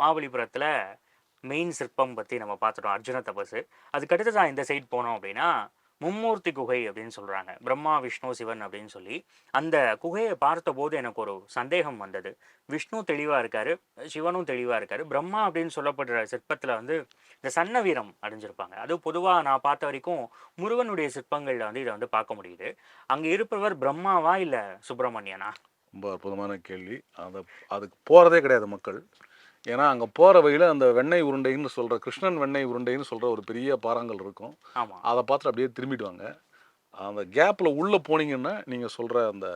மகாபலிபுரத்தில் main சிற்பம் பற்றி நம்ம பார்த்துட்டோம் அர்ஜுன தபசு. அதுக்கடுத்து நான் இந்த சைட் போனோம் அப்படின்னா மும்மூர்த்தி குகை அப்படின்னு சொல்கிறாங்க பிரம்மா விஷ்ணு சிவன் அப்படின்னு சொல்லி. அந்த குகையை பார்த்தபோது எனக்கு ஒரு சந்தேகம் வந்தது. விஷ்ணு தெளிவாக இருக்கார் சிவனும் தெளிவாக இருக்கார். பிரம்மா அப்படின்னு சொல்லப்படுற சிற்பத்தில் வந்து இந்த சன்ன வீரம் அடைஞ்சிருப்பாங்க. அது பொதுவாக நான் பார்த்த வரைக்கும் முருகனுடைய சிற்பங்களில் வந்து இதை வந்து பார்க்க முடியுது. அங்கே இருப்பவர் பிரம்மாவா இல்லை சுப்பிரமணியனா? ரொம்ப அற்புதமான கேள்வி. அதை அதுக்கு போகிறதே கிடையாது மக்கள். ஏன்னா அங்கே போகிற வழியில் அந்த வெண்ணெய் உருண்டைன்னு சொல்கிற கிருஷ்ணன் வெண்ணெய் உருண்டைன்னு சொல்கிற ஒரு பெரிய பாறாங்கல் இருக்கும். அதை பார்த்துட்டு அப்படியே திரும்பிடுவாங்க. அந்த கேப்பில் உள்ளே போனீங்கன்னா நீங்கள் சொல்கிற அந்த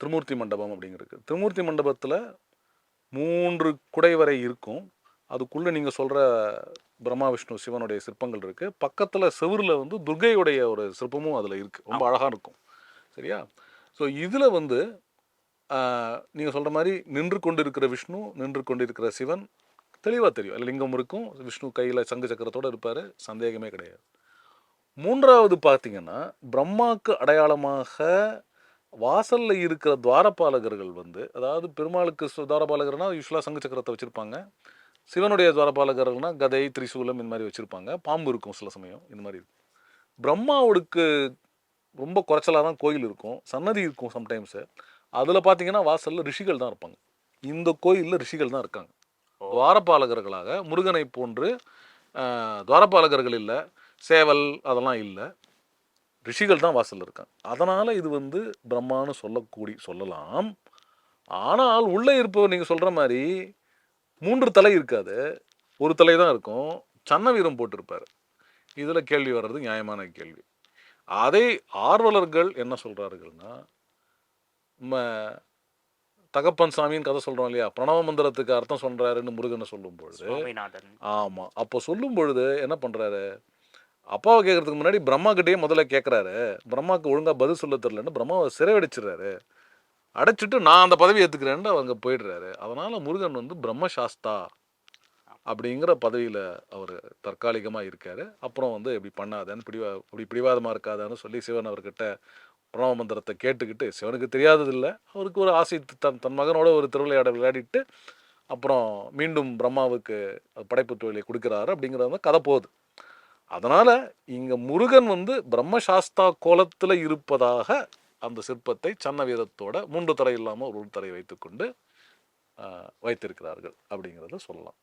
திருமூர்த்தி மண்டபம் அப்படிங்கிறது திருமூர்த்தி மண்டபத்தில் மூன்று குடைவரை இருக்கும். அதுக்குள்ளே நீங்கள் சொல்கிற பிரம்மா விஷ்ணு சிவனுடைய சிற்பங்கள் இருக்குது பக்கத்தில் செவுரில் வந்து துர்கையுடைய ஒரு சிற்பமும் அதில் இருக்குது ரொம்ப அழகாக இருக்கும். சரியா? ஸோ இதில் வந்து நீங்கள் சொல்கிற மாதிரி நின்று கொண்டு இருக்கிற விஷ்ணு நின்று கொண்டு இருக்கிற சிவன் தெளிவாக தெரியும். அதில் லிங்கம் இருக்கும் விஷ்ணு கையில் சங்கு சக்கரத்தோடு இருப்பார் சந்தேகமே கிடையாது. மூன்றாவது பார்த்தீங்கன்னா பிரம்மாக்கு அடையாளமாக வாசலில் இருக்கிற துவாரபாலகர்கள் வந்து அதாவது பெருமாளுக்கு துவாரபாலகர்னால் துவாரபாலகர்னா யூஸ்வலாக சங்கு சக்கரத்தை வச்சுருப்பாங்க. சிவனுடைய துவாரபாலகர்கள்னா கதை திரிசூலம் இந்த மாதிரி வச்சுருப்பாங்க. பாம்பு இருக்கும் சில சமயம் இந்த மாதிரி இருக்கும். பிரம்மாவுக்கு ரொம்ப குறைச்சலாக தான் கோயில் இருக்கும் சன்னதி இருக்கும் சம்டைம்ஸு அதில் பார்த்தீங்கன்னா வாசலில் ரிஷிகள் தான் இருப்பாங்க. இந்த கோயிலில் ரிஷிகள் தான் இருக்காங்க. துவாரபாலகர்களாக முருகனை போன்று துவாரபாலகர்கள் இல்லை சேவல் அதெல்லாம் இல்லை ரிஷிகள் தான் வாசல்ல இருக்காங்க. அதனால் இது வந்து பிரம்மான்னு சொல்லக்கூடி சொல்லலாம். ஆனால் உள்ளே இருப்பவர் நீங்கள் சொல்கிற மாதிரி மூன்று தலை இருக்காது. ஒரு தலை தான் இருக்கும். சன்ன வீரம் போட்டிருப்பார். இதில் கேள்வி வர்றது நியாயமான கேள்வி. அதை ஆர்வலர்கள் என்ன சொல்கிறார்கள்னா தகப்பன் சாமின்னு கதை சொல்கிறோம் இல்லையா? பிரணவ மந்திரத்துக்கு அர்த்தம் சொல்கிறாருன்னு முருகனை சொல்லும் பொழுது சுவாமிநாதன். ஆமாம் அப்போ சொல்லும் பொழுது என்ன பண்ணுறாரு அப்பாவை கேட்கறதுக்கு முன்னாடி பிரம்மா கிட்டேயே முதல்ல கேட்குறாரு. பிரம்மாக்கு ஒழுங்காக பதில் சொல்ல தெரிலன்னு பிரம்மாவை சிறையடிச்சிடுறாரு. அடைச்சிட்டு நான் அந்த பதவி ஏற்றுக்கிறேன்னு அவங்க போயிடுறாரு. அதனால் முருகன் வந்து பிரம்ம சாஸ்தா அப்படிங்கிற பதவியில் அவர் தற்காலிகமாக இருக்கார். அப்புறம் வந்து இப்படி பண்ணாதேன்னு பிடிவா இப்படி பிடிவாதமாக இருக்காதான்னு சொல்லி சிவன் அவர்கிட்ட பிரணவ மந்திரத்தை கேட்டுக்கிட்டு சிவனுக்கு தெரியாததில்லை. அவருக்கு ஒரு ஆசை தன் தன் மகனோட ஒரு திருவிளையாட விளையாடிட்டு அப்புறம் மீண்டும் பிரம்மாவுக்கு படைப்பு தொழிலை கொடுக்குறாரு அப்படிங்கிறது தான் கதை போகுது. அதனால் இங்கே முருகன் வந்து பிரம்மசாஸ்தா கோலத்தில் இருப்பதாக அந்த சிற்பத்தை சன்ன வீரத்தோட மூன்று தரை இல்லாமல் ஒரு தரை வைத்துக்கொண்டு வைத்திருக்கிறார்கள் அப்படிங்கிறத சொல்லலாம்.